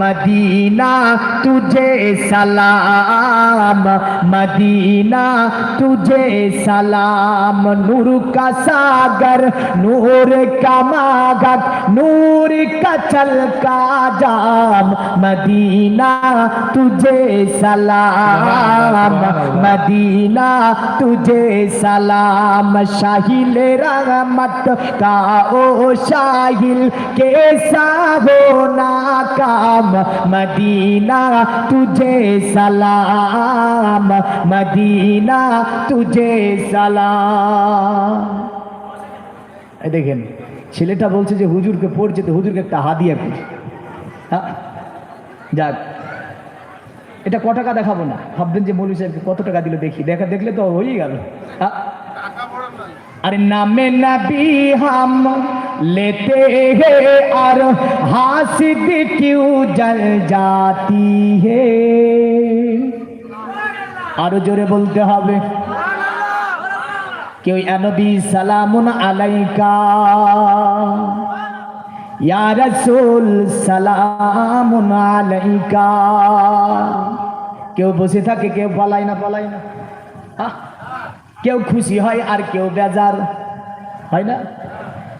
Medina तुझे सलाम Medina तुझे सलाम नूर का सागर नूर का मागत नूर का चल का जाम मदीना तुझे सलाम मदीना तुझे सलाम शाहिल रहमत का ओ शाहिल कैसा हो नाकाम मदीना तुझे सलाम मदीना तुझे সালাম এই দেখেন ছেলেটা বলছে যে হুজুরকে পড়ছে তো হুজুরকে একটা হাদিয়া করি হ্যাঁ যাক এটা ক টাকা দেখাবো না ভাববেন যে মৌলী সাহেবকে কত টাকা দিল দেখি দেখা দেখলে তো হয়েই গেল হ্যাঁ? अरे नाम नबी हम लेते हैं और हासिद क्यों जल जाती है আরও জোরে বলতে হবে। কেউ এনবি সালামুন আলাইকা। ইয়া সালামুন আলাইকা। কেউ বসে থাকে, কেউ পালায় না বলাই না। কেউ খুশি হয় আর কেউ বেজার। হয় না?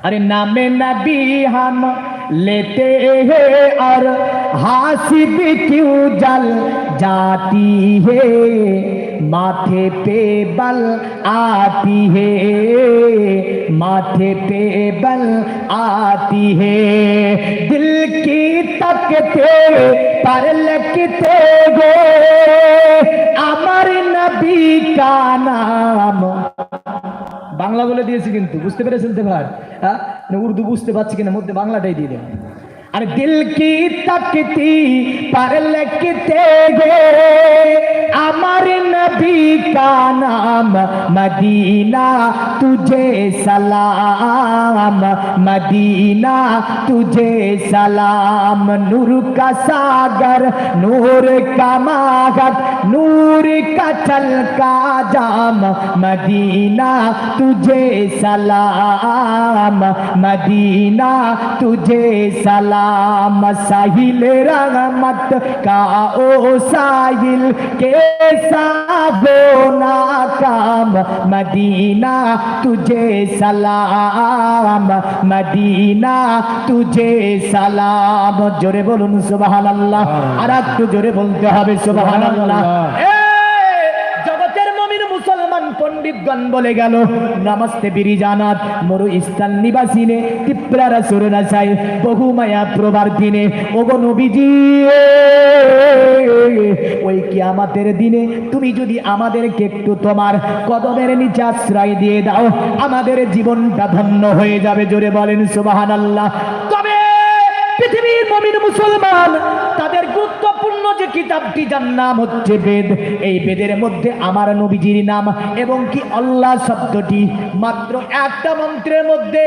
আরে নামে নবী হাম লেতে হে আর हासिब क्यों जल जाती है माथे पे बल आती है माथे पे बल आती है दिल की तकते पर लगते गो अमर नबी का नाम বাংলা বলে দিয়েছি কিন্তু বুঝতে পেরেছেন তো ভাই হ্যাঁ মানে উর্দু বুঝতে পারছি কিনা মধ্যে বাংলাটাই দিয়ে দেবেন अरे दिल की तकती पर लगते गए। अमर नबी का नाम, मदीना तुझे सलाम। मदीना तुझे सलाम। नूर का सागर, नूर का मागत, नूर का चल का जाम। मदीना तुझे सलाम। मदीना तुझे सलाम। साहिल रहमत का ओ साहिल कैसा हो नाकाम मदीना तुझे सलाम मदीना तुझे সালাম জোরে বলুন সুবহানাল্লাহ আর একটু জোরে বলতে হবে সুবহানাল্লাহ এ, জগতের মমিন মুসলমান বলে গেল, নমস্তে বিরিজানাত মরু স্থান নিবাসিনে তিপ্রারা সুরনা চাই বহু মায়া প্রবার দিনে, ওগো নবীজি, ওই কিয়ামাতের দিনে তুমি যদি আমাদেরকে একটু তোমার কদমের নিচে আশ্রয় দিয়ে দাও, আমাদের জীবনটা ধন্য হয়ে যাবে। জোরে বলেন, সুবহানাল্লাহ। তবে পৃথিবীর মমিন মুসলমান, তাদের গুরুত্বপূর্ণ যে কিতাবটি যার নাম হচ্ছে বেদ, এই বেদের মধ্যে আমার নবীজির নাম এবং কি আল্লাহ শব্দটি মাত্র একটা মন্ত্রের মধ্যে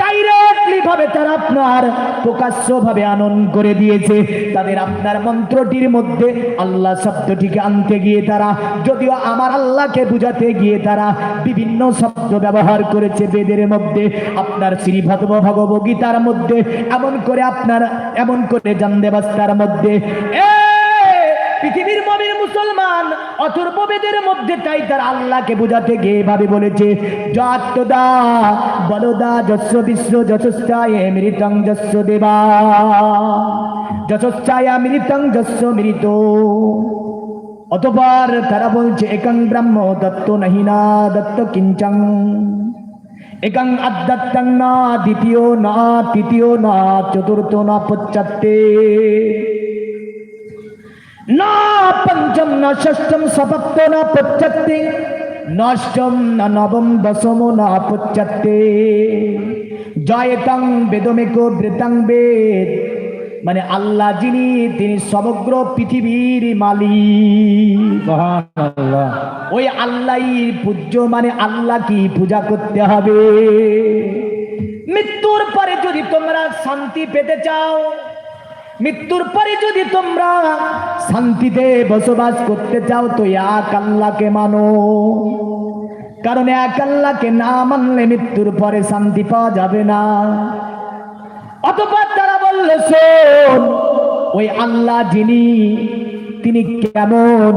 ডাইরেক্টলি ভাবে তারা আপনার প্রকাশ্য ভাবে আনন করে দিয়েছে। তাদের আপনার মন্ত্রটির মধ্যে আল্লাহ শব্দটিকে আনতে গিয়ে তারা, যদিও আমার আল্লাহকে বুঝাতে গিয়ে তারা বিভিন্ন শব্দ ব্যবহার করেছে বেদের মধ্যে, আপনার শ্রী ভগব ভগবগীতার মধ্যে, এমন করে আপনার, এমন করে জানদেবাস্তার মধ্যে, এ পৃথিবীর মমির মুসলমান অথর্ব বেদের মধ্যে তাই তার আল্লাহকে বোঝাতে গিয়ে এভাবে বলেছে যতদা বলদা যস্য বিশ্ব, যশস্যায় মৃতং যস্য দেবা। যশস্যায় মৃতং যস্য মৃত। অতবার তারা বলছে, একাং ব্রহ্ম, দত্ত নাহি না, দত্ত কিঞ্চং একাং আদ্যাত্তাং না, দ্বিতীয় না, তৃতীয় না, চতুর্থ না, পশ্চাত্তে। না পঞ্চম না ষষ্ঠম সপ্ত না পশ্চাত্তে নষ্টম না নবম দশম না পশ্চাত্তে জয়তং বেদমেক বৃতাং বেদ মানে আল্লাহ যিনি তিনি সমগ্র পৃথিবীর মালিক ওই আল্লাহ পূজ্য মানে আল্লাহ কি পূজা করতে হবে মৃত্যুর পরে যদি তোমরা শান্তি পেতে চাও মৃত্যুর পরে যদি তোমরা শান্তিতে বসবাস করতে চাও, তো এক আল্লাহকে মানো। কারণ এক আল্লাহকে না মানলে মৃত্যুর পরে শান্তি পাওয়া যাবে না। অতপর তারা বলল, শোন, ওই আল্লাহ যিনি, তিনি কেমন?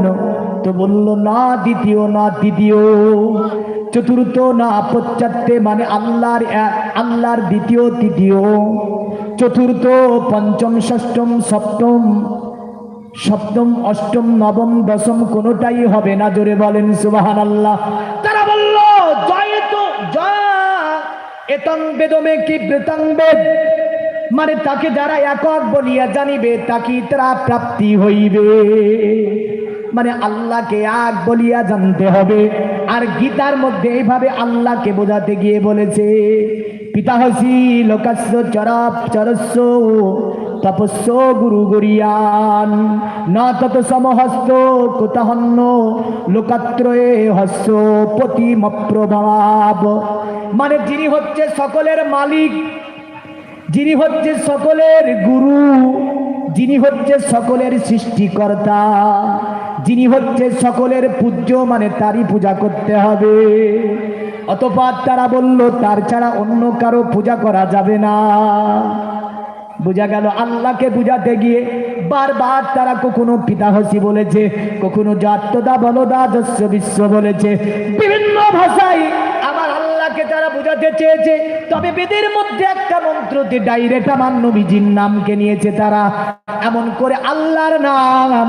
তো বলল, না দ্বিতীয় না দ্বিতীয়, চতুর্থ, না পশ্চাতে মানে আল্লাহর আল্লাহর দ্বিতীয়, তৃতীয়। চতুর্থ, পঞ্চম, ষষ্ঠম, সপ্তম সপ্তম, অষ্টম, নবম, দশম কোনোটাই হবে না। জোরে বলেন সুবাহান আল্লাহ তারা বলল, জয় তো এতং বেদমে কি প্রেতং বেদ? মানে তাকে যারা একক বলিয়া জানিবে, তাকে তারা প্রাপ্তি হইবে। মানে আল্লাহকে এক বলিয়া জানতে হবে। আর গীতার মধ্যে এইভাবে আল্লাহকে বোঝাতে গিয়ে বলেছে পিতাহসি লোকাস্য চরাপ চরস্য, তপস্য গুরু গরিয়ান। না তত সমহস্ত কোতাহন্য লোকাত্রয়ে হস্য প্রতিমপ্রভাব মানে যিনি হচ্ছে সকলের মালিক, যিনি হচ্ছে সকলের গুরু, যিনি হচ্ছে সকলের সৃষ্টিকর্তা, যিনি হচ্ছে সকলের পূজ্য মানে তারই পূজা করতে হবে। অতপর তারা বলল, তার ছাড়া অন্য কারও পূজা করা যাবে না। বোঝা গেল, আল্লাহকে বুঝাতে গিয়ে বারবার তারা কখনো পিতাহসি বলেছে, কখনো জাত্যদা বলদা যস্য বিশ্ব বলেছে। বিভিন্ন ভাষায় আল্লাহকে তারা বুঝাতে চেয়েছে, তবে বেদের মধ্যে একটা মন্ত্র যে ডাইরেক্ট আমার নবীজির নামকে নিয়েছে তারা। এমন করে আল্লাহর নাম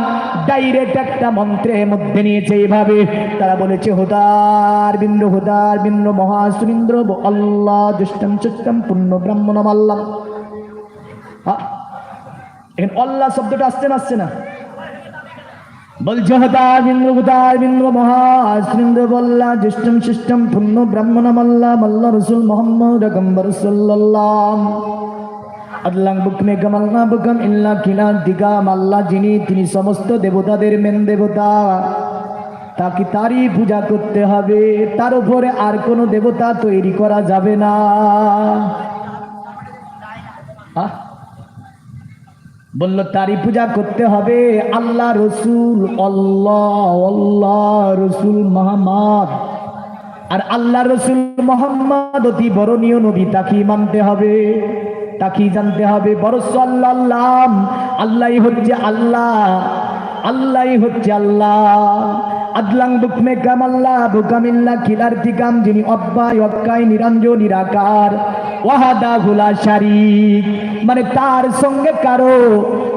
ডাইরেক্ট একটা মন্ত্রের মধ্যে নিয়েছে এইভাবে তারা বলেছে, হুদার বিন্দ হুদার বিন্দ মহাসুরিন্দ্র আল্লাহ দুষ্টম চুষ্টম পূর্ণ ব্রাহ্মণম আল্লাহ? এখানে অল্লাহ শব্দটা আসছে না আসছে না বলছে হতার বিন্দু হুতার বিন্দু মহাশ্রিন্দ্র বল্লা জ্যেষ্ঠম শিষ্টম পূর্ণ ব্রাহ্মণ মাল্লা মাল্লা রসুল মোহাম্মদ সাল্লাম আল্লাহ আল্লাহ যিনি, তিনি সমস্ত দেবতাদের মেন দেবতা। তাকে তারই পূজা করতে হবে, তার উপরে আর কোনো দেবতা তৈরি করা যাবে না। বলল, তারই পূজা করতে হবে। আল্লাহ রসুল অল্লাহ অল্লাহ রসুল মোহাম্মদ আর আল্লাহ রসুল মোহাম্মদ, অতি বরণীয় নবী, তাকেই মানতে হবে তাকে জানতে হবে। বড় আল্লাহ আল্লাহ আল্লাহ হচ্ছে আল্লাহ আল্লাহ হচ্ছে আল্লাহ। আদলাং বুকমে কামাল্লা বুকামিল্লা খিলার তিকাম যিনি অব্বায় অক্কাই নিরঞ্জন, নিরাকার, ওয়াহাদা হুলা শারিক। মানে তার সঙ্গে কারও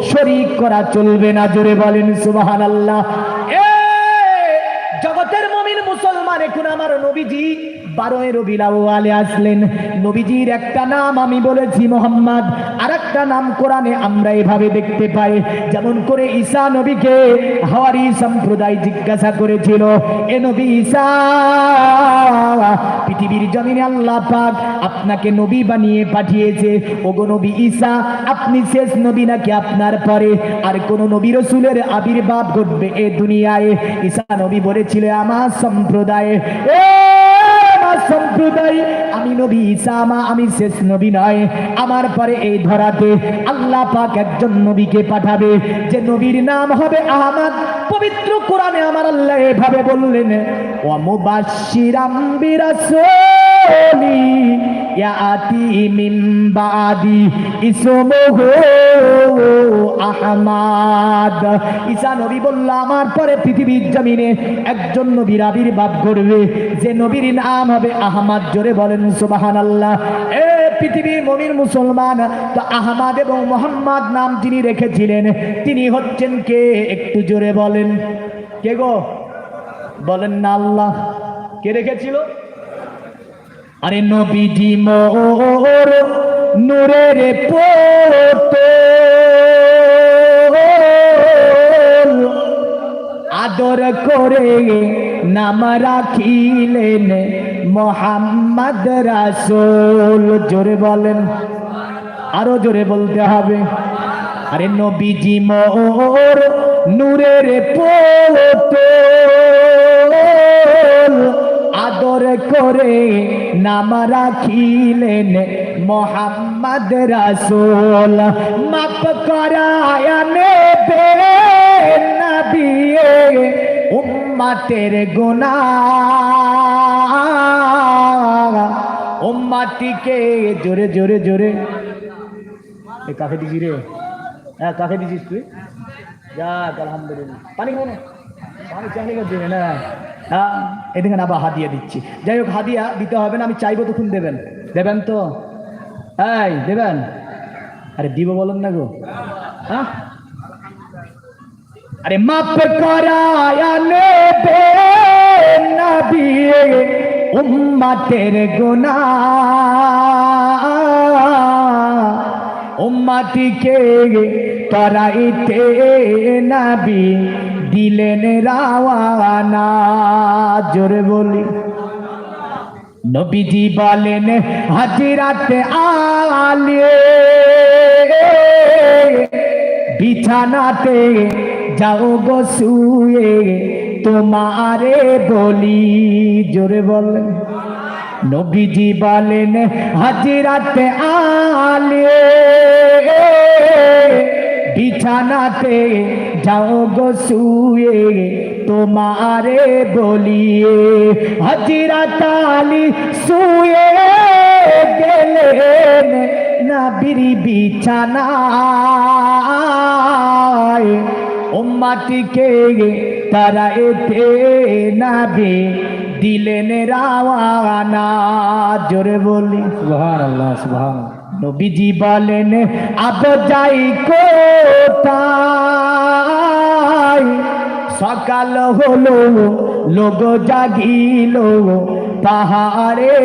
শরিক করা চলবে না, জোরে বলেন সুবাহান আল্লাহ জগতের মমিন মুসলমান, এখন আমার নবীজি বারোয় রবিলাওয়ালে আসলেন। নবীজির একটা নাম আমি বলেছি মোহাম্মদ আর একটা নাম কোরআনে আমরা এভাবে দেখতে পাই। যেমন করে ঈসা নবীকে হাওয়ারি সম্প্রদায় জিজ্ঞাসা করেছিল, এ নবী ঈসা, পৃথিবীর জমিনে আল্লাহ পাক আপনাকে নবী বানিয়ে পাঠিয়েছে। ওগো নবী ঈসা, আপনি শেষ নবী নাকি আপনার পরে? আর কোন নবী রসুলের আবির্ভাব ঘটবে এ দুনিয়ায়। ঈসা নবী বলেছিল আমার সম্প্রদায়ে। সম্প্রদায়, আমি নবী ইসামা, আমি শেষ নবী নয়। আমার পরে এই ধরাতে আল্লাহ পাক একজন নবীকে পাঠাবে, যে নবীর নাম হবে আহমদ। পবিত্র কোরআনে আমার আল্লাহ এভাবে বললেন ও মুবাশশিরাম বিরাসূলি ইয়াতি মিন বাদি ইসমুহু আহমদ ঈসা নবী বলল, আমার পরে পৃথিবীর জমিনে একজন নবীর আবির্ভাব করবে যে নবীর নাম হবে আহমদ। জোরে বলেন, সুবহানাল্লাহ। এ পৃথিবীর মমির মুসলমান, তো আহমদ এবং মোহাম্মদ নাম যিনি রেখেছিলেন, তিনি হচ্ছেন কে? একটু জোরে বলেন। কে গো? বলেন না আল্লাহ। কে রেখেছিল? আরে নবীজি মোর নূরের পোতল আদর করে নাম রাখিলেন মোহাম্মদ রাসূল। জোরে বলেন, আরও জোরে বলতে হবে। আরে নবীজি মোর নূরের পোতল আদর করে নাম রাখিলেন মোহাম্মদ রাসূল। মাপ করায় নেবে নবিয়ে উম্মতের গুনাহ। উম্মতিকে জোরে জোরে জোরে। কাকে দিছি রে? হ্যাঁ কাকে দিছিস তুই? যাক, আলহামদুলিল্লাহ। পানি খাব না? চাইলে দেবে না হ্যাঁ এদিকে আবার হাদিয়া দিচ্ছি। যাই হোক, হাদিয়া দিতে হবে না, আমি চাইব তখন দেবেন। দেবেন তো? এই, দেবেন? আরে, দিব বলেন না গো। হ্যাঁ? আরে মাপ করায়া নেবে নবী, উম্মতের গুনাহ। উম্মাটিকে তরাইতে নবী দিলেন রাওয়ানা, জোরে বলি। নবীজি বলেন, হাজিরাতে আলে, বিছানাতে যাও গো শুয়ে, তোমারে বলি, জোরে বলেন। নবীজি বলেন, হাজিরাতে আলে বিছানাতে যাও গো শুয়ে, তোমারে বলিয়ে হাজিরাত আলী শুয়ে গেলেন নাবির বিছানায়। উম্মাটিকে তারা এতে না নাবে, দিলেন রাওয়ানা, জোরে বলি। সুবহানাল্লাহ সুবহানাল্লাহ। নবীজি বলেন, আব যাই কোথায়? সকাল হলো, লোক জাগিল, পাহাড়ে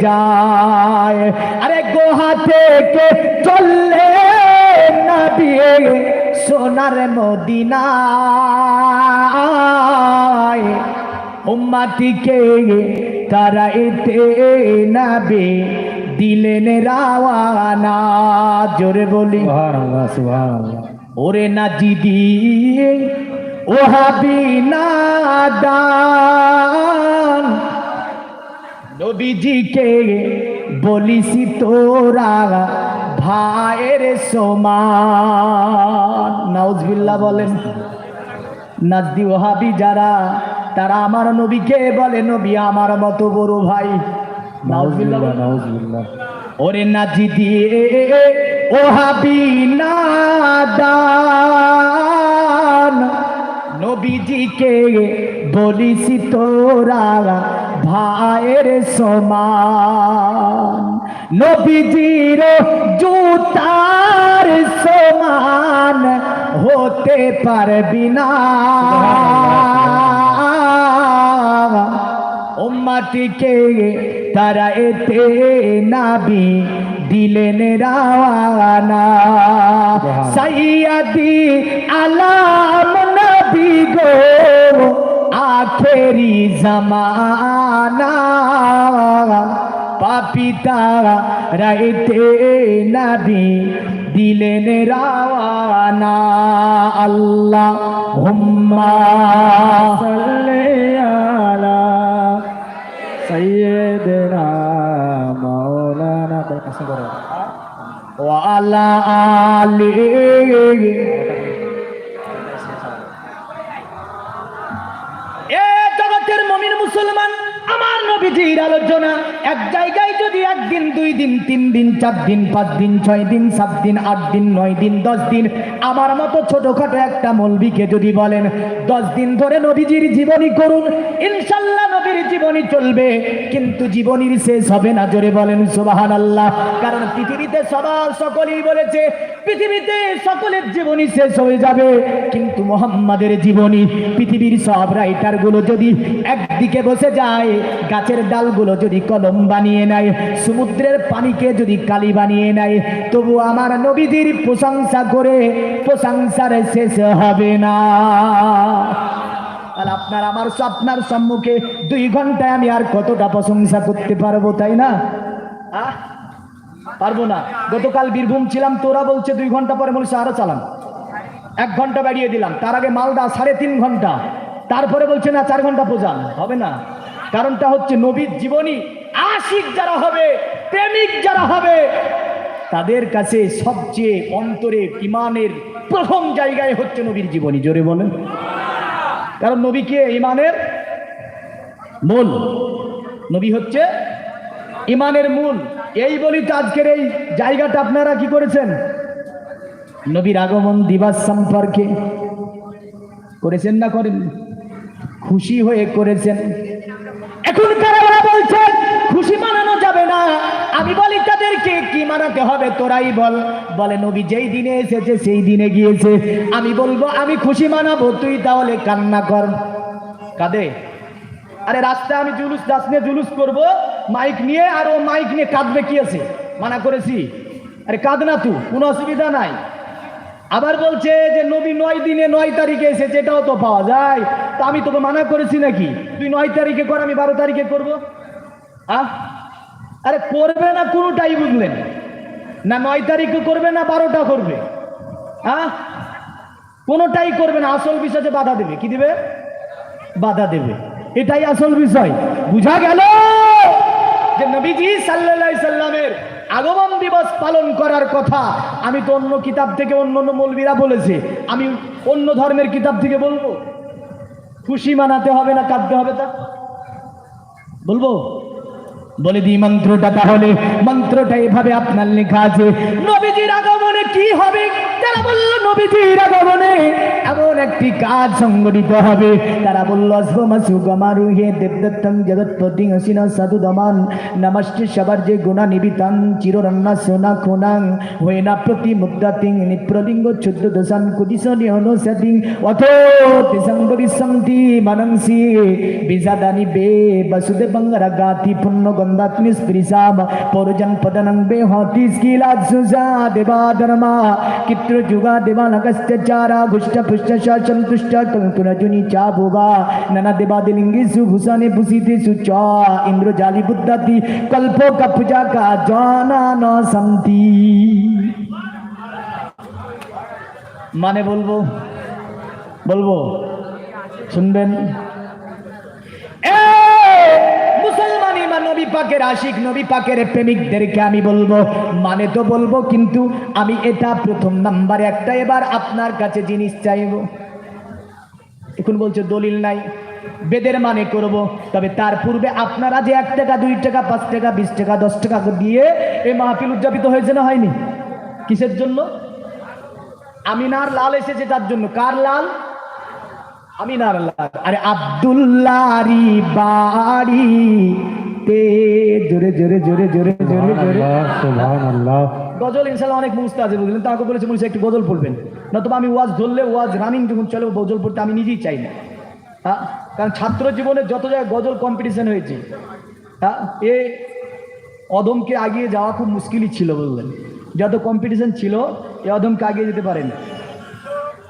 যায়? আরে গোহা থেকে চললে নবী? সোনার মদিনায় উম্মাটিকে তারা এতে নাবে? দিলেন রাওয়ানা জোরে বলি। ওরে না জিদি ও হাবি না দান নবীজিকে বলিসি তোরা ভাইয়ের সমান। নাউজবিল্লাহ বলেন নাজদি ওহাবি যারা তারা আমার নবীকে বলে নবী আমার মতো বড় ভাই। ওরে নাচি দিয়ে ও হাবি নাদান নবীজিকে বলিস তোরা ভাইয়ের সমান। নবীজির জুতার সমান হতে পারবি না। উম্মাটিকে তারা এতে নাবি দিলেন রাওয়ানা। সাইয়াদি আলাম নবী গো আখেরি জামানা। পাপিতা রাইতে নাবি দিলেন রাওয়ানা। আল্লাহ হুম্মা ওয়ালা আলি। এ জগতের মমিন মুসলমান আমার নবীজির আলোচনা। এক জায়গায় যদি একদিন, দুই দিন, তিন দিন, চার দিন, পাঁচ দিন, ছয় দিন, সাত দিন, আট দিন, নয় দিন, দশ দিন, আমার মতো ছোটখাটো একটা মলবিকে যদি বলেন, দশ দিন ধরে নবীজির জীবনী করুন, ইনশাল্লাহ নবীর জীবনী চলবে, কিন্তু জীবনীর শেষ হবে না, জোরে বলেন সুবাহান আল্লাহ কারণ পৃথিবীতে সবার সকলেই বলেছে, পৃথিবীতে সকলের জীবনী শেষ হয়ে যাবে, কিন্তু মোহাম্মদের জীবনী, পৃথিবীর সব রাইটারগুলো যদি একদিকে বসে যায় গাছের ডালগুলো যদি কলম বানিয়ে নেয়, সমুদ্রের পানিকে যদি কালি বানিয়ে নেয়, তবু আমার নবীদের প্রশংসা করে প্রশংসার শেষ হবে না। আর আপনার আমার আপনার সম্মুখে দুই ঘন্টায় আমি আর কতটা প্রশংসা করতে পারব, তাই না? পারব না। গতকাল বীরভূম ছিলাম, তোরা বলছে দুই ঘণ্টা পরে বলছে আরও চালান। এক ঘণ্টা বাড়িয়ে দিলাম। তার আগে মালদা সাড়ে তিন ঘণ্টা। তারপরে বলছে না, চার ঘণ্টা পোজান। হবে না। কারণটা হচ্ছে নবীর জীবনী আশিক যারা হবে, প্রেমিক যারা হবে, তাদের কাছে সবচেয়ে অন্তরে ইমানের প্রথম জায়গায় হচ্ছে নবীর জীবনী। জোরে বলেন। কারণ নবীকে ইমানের মূল। নবী হচ্ছে ইমানের মূল। এই বলি তো আজকের এই জায়গাটা আপনারা কি করেছেন? নবীর আগমন দিবাস সম্পর্কে করেছেন না করেন খুশি হয়ে করেছেন। এখন কারা বলছেন খুশি মানানো যাবে না। আমি বলি, তাদেরকে কি মানাতে হবে তোরাই বল। বলে, নবী যেই দিনে এসেছে, সেই দিনে গিয়েছে। আমি বলব, আমি খুশি মানাবো, তুই তাহলে কান্না কর। কাঁদে? আরে, রাস্তায় আমি জুলুস দাস নিয়ে জুলুস করব, মাইক নিয়ে, আর ও মাইক নিয়ে কাঁদবে কি আছে? মানা করেছি। আরে, কাঁদ না তুই, কোনো অসুবিধা নাই। আবার বলছে যে নবী নয় দিনে নয় তারিখে এসেছে, এটাও তো পাওয়া যায়। তা আমি তোকে মানা করেছি নাকি? তুই নয় তারিখে কর, আমি বারো তারিখে করব। আহ আরে করবে না কোনোটাই বুঝলেন? না নয় তারিখে করবে না বারোটা করবে। হ্যাঁ কোনোটাই করবে না, আসল বিষয়ে বাধা দেবে। কি দেবে? বাধা দেবে। এটাই আসল বিষয়। বুঝা গেল? যে নবীজি সাল্লাল্লাহু সাল্লামের আগমন দিবস পালন করার কথা। আমি তো অন্য কিতাব থেকে অন্য অন্য মৌলবীরা বলেছে। আমি অন্য ধর্মের কিতাব থেকে বলব। খুশি মানাতে হবে না, কাঁদতে হবে তা? বলব? বলে দিই মন্ত্রটা তাহলে। মন্ত্রটা এভাবে আপনার লেখা আছে। নবীজির আগমনে কি হবে? তারা বলল নবীজির আগমনে এমন একটি কাজ সংগঠিত হবে। তারা বলল অশ্বমাসু গমারুহে দেবদত্তং জগৎপতি হসিন সাধু দমান নমস্তে সবার যে গুণা নিবিতাং চিররন্না সোনা খোনাং হয়ে না প্রতি মুদ্রাতিং নিপ্রলিঙ্গ ক্ষুদ্র দশান কুটিসনি অনুসতিং অথ তেসঙ্গরি সন্তি মানংসি বিজাদানি বে বসুদেবং রাগাতি পুণ্য গন্ধাত্মি স্পৃশাম পরজন পদনং বে হতি স্কিলা সুজা দেবা ধর্মা কিত্র যুগা দেবা নগস্ত চারা ঘুষ্ট পুষ্ট সন্তুষ্ট কঙ্কুরজুনি চা ভোগা নানা দেবাদিলিঙ্গি সুভূষণে ভূষিতে সুচ ইন্দ্র জালি বুদ্ধাতি কল্প কপুজা কা জানা ন সন্তি মানে বলবো বলবো শুনবেন নবী পাকের আশিক, নবী পাকের প্রেমিকদেরকে আমি বলব মানে তো বলব কিন্তু আমি এটা প্রথম নাম্বারে একটা এবার আপনার কাছে জিনিস চাইব। এখন বলছে, দলিল নাই, বেদের মানে করব। তবে তার পূর্বে আপনারা যে এক টাকা, দুই টাকা, পাঁচ টাকা, বিশ টাকা, দশ টাকা দিয়ে এই মাহফিল উদযাপিত হয়েছে না হয়নি? কিসের জন্য? আমিনার লাল এসেছে তার জন্য। কার লাল? আমিনার লাল। আরে আব্দুল্লারি বাড়ি। তে জোরে জোরে জোরে জোরে জোরে জোরে। সুবহানাল্লাহ গজল ইনশাল্লাহ অনেক মুস্তা আছে বুঝলেন? তাকে বলেছে বলেছে একটু গজল পড়বেন। নতুবা আমি ওয়াজ ধরলে ওয়াজ রানিং যখন চলে গজল পড়তে আমি নিজেই চাই না। হ্যাঁ কারণ ছাত্র জীবনে যত জায়গায় গজল কম্পিটিশন হয়েছে হ্যাঁ এ অদমকে আগিয়ে যাওয়া খুব মুশকিলই ছিল বললেন যত কম্পিটিশন ছিল এ অদমকে আগিয়ে যেতে পারেন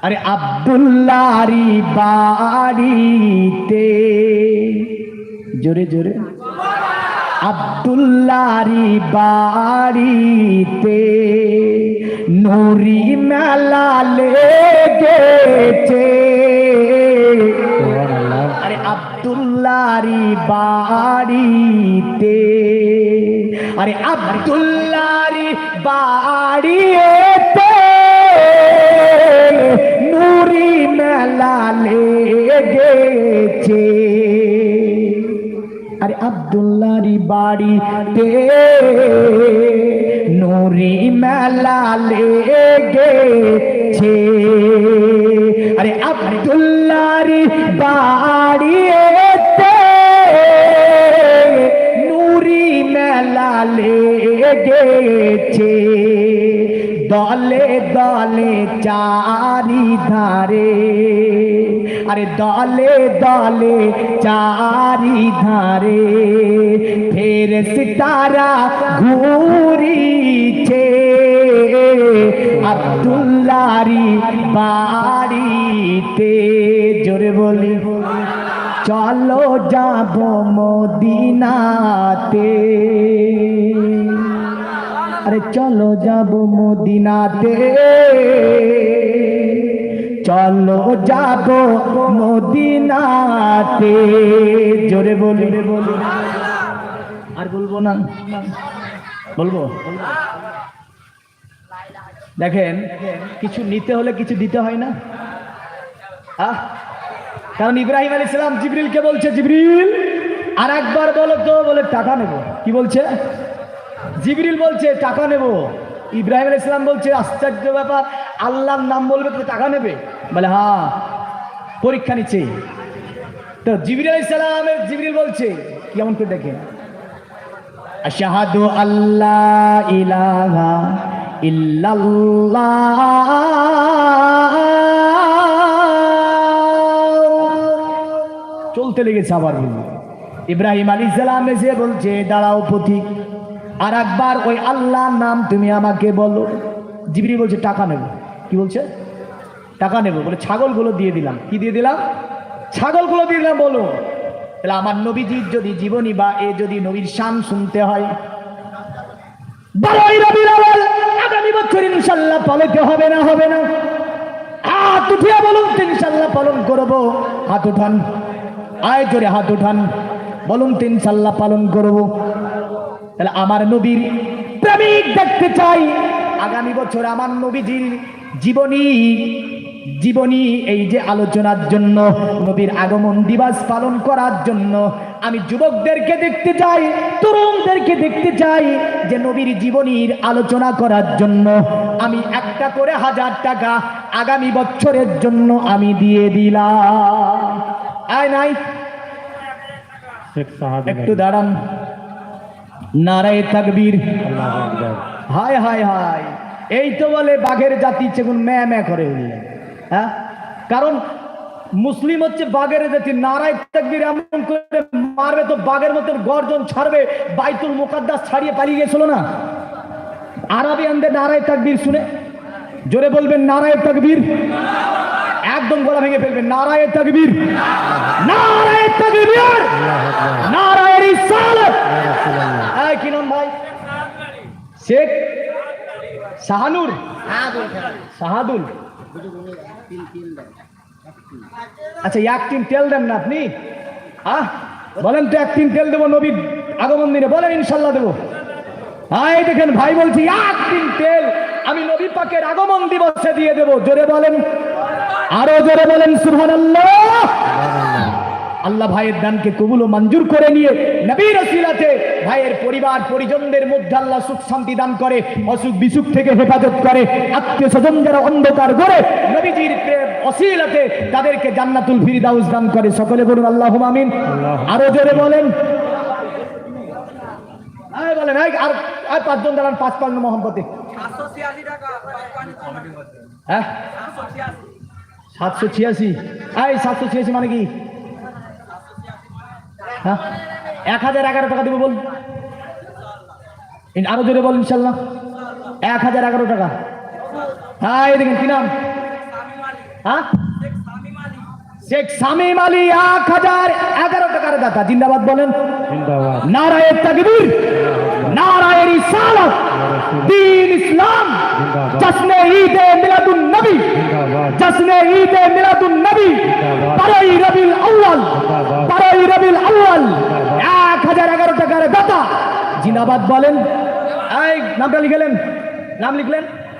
আরে আব্দুল্লারি বাড়িতে জোরে জোরে। আব্দুল্লারি বাড়িতে নুরি মেলা লেগেছে। সুবহানাল্লাহ আরে আব্দুল্লারি বাড়িতে, আরে আব্দুল্লারি বাড়িতে নুরি মেলা লেগেছে। আরে আব্দুল্লারি বাড়িতে নুরি মেলা লেগেছে। আরে আব্দুল্লারি বাড়িতে নুরি মেলা লেগেছে। দলে দলে চারি ধারে আরে দলে দলে চারি ধারে ফের সিতারা ঘুরিছে। আব্দুল্লারি বাড়িতে জোরে বলি, চলো যাব মদিনাতে। আরে চলো যাব মদিনাতে। চলো যাব মদিনাতে। জোরে বলি। বলি আর বলব না? বলব? দেখেন, কিছু নিতে হলে কিছু দিতে হয় না। আহ, কারণ ইব্রাহিম আলী ইসলাম জিবরিলকে বলছে, জিবরিল আর একবার বলো তো, বলে টাকা নেব। কি বলছে? জিবরিল বলছে, টাকা নেব। ইব্রাহিম আলী ইসলাম বলছে, আশ্চর্য ব্যাপার, আল্লাহর নাম বলবে তো টাকা নেবে? বলে হ্যাঁ পরীক্ষা নিচ্ছে। তো জিবির আলাইসালামের জিবরিল বলছে কেমন করে দেখেন? আশাহাদু আল্লাহ ইলাহা চলতে লেগেছে আবার। ইব্রাহিম আলী সালাম এসে বলছে, দাঁড়াও পথিক আর একবার ওই আল্লাহর নাম তুমি আমাকে বলো। জিবরি বলছে, টাকা নেব। কি বলছে? টাকা নেব। বলে, ছাগলগুলো দিয়ে দিলাম। কি দিয়ে দিলাম? ছাগলগুলো দিয়ে দিলাম, বলো। তাহলে আমার নবীজির যদি জীবনী বা এ যদি নবীর শান শুনতে হয় আওয়াল আগামী বছর ইনশাল্লাহ পালতে হবে না হবে না। হাত উঠিয়া বলুন ইনশাল্লাহ পালন করব। হাত উঠান। আয় জোরে হাত উঠান। বলুন তো ইনশাল্লাহ পালন করব। তাহলে আমার নবীর প্রেমিক দেখতে চাই। আগামী বছর আমার নবীজির জীবনী জীবনী এই যে আলোচনার জন্য নবীর আগমন দিবস পালন করার জন্য আমি যুবকদেরকে দেখতে চাই তরুণদেরকে দেখতে চাই যে নবীর জীবনীর আলোচনা করার জন্য আমি একটা করে হাজার টাকা আগামী বছরের জন্য আমি দিয়ে দিলাম। আয় নাই একটু দাঁড়ান। নারায় তাকবীর। আল্লাহ আকবার। হায় হায় হায়। এই তো বলে বাঘের জাতি চেগুন ম্যা ম্যা করে উঠলেন হ্যাঁ? কারণ মুসলিম হচ্ছে বাঘের জাতি নারায় তাকবীর এমন করে মারবে তো বাঘের মতন গর্জন ছাড়বে বাইতুল মুকাদ্দাস ছাড়িয়ে পালিয়ে গেছিল না? আরবিয়ানদের নারায় তাকবীর শুনে। জোরে বলবেন নারায় তাকবীর। একদম গলা ভেঙে ফেলবেন নারায় তাকবীর। নারায় তাকবীর! আল্লাহ আকবার। এই কি নাম ভাই শেখ শাহানুর। শাহাদুল। আচ্ছা এক টিন তেল দেন না আপনি? আহ, বলেন তো, এক টিন তেল দেবো, নবীর আগমন দিনে। বলেন, ইনশাল্লাহ দেবো। হ্যাঁ এই দেখেন ভাই বলছি, এক টিন তেল আমি নবী পাকের আগমন দিবসে দিয়ে দেবো। জোরে বলেন। আরও জোরে বলেন, সুবহানাল্লাহ। আল্লাহ ভাইয়ের দানকে কবুল ও মঞ্জুর করে নিয়ে নবীর ওসিলাতে ভাইয়ের পরিবার পরিজনদের মধ্যে আল্লাহ সুখ শান্তি দান করে অসুখ বিসুখ থেকে হেফাজত করে আত্মীয় স্বজন যারা অন্ধকার করে নবীজির প্রেম অসিলাতে তাদেরকে জান্নাতুল ফিরদাউস দান করে। সকলে বলুন আল্লাহ আমিন। আরও জোরে বলেন। বলেন আর আর পাঁচজন দাঁড়ান পাঁচ পান্ন মোহাম্মতে হ্যাঁ? সাতশো ছিয়াশি। সাতশো ছিয়াশি এই সাতশো ছিয়াশি মানে কি? হ্যাঁ? এক হাজার এগারো টাকা দেবো বল। ইন- আরও জোরে বল ইনশাল্লাহ। এক হাজার এগারো টাকা। হ্যাঁ এই দেখেন কি নাম? হ্যাঁ? শেখ সামিম আলী এক হাজার এগারো টাকার দাতা। জিন্দাবাদ বলেন। নারায়ের তাকবীর। নারায়ের ইসালাত। দিন ইসলাম। জিন্দাবাদ। জশ্নে ঈদ মিলাদুন নবী জিন্দাবাদ। জশ্নে ঈদ মিলাদুন নবী। বারোই রবিল আউয়াল। বারোই রবিল আউয়াল। এক হাজার এগারো টাকার দাতা জিনাবাদ বলেন। এই নামটা লিখলেন নাম লিখলেন?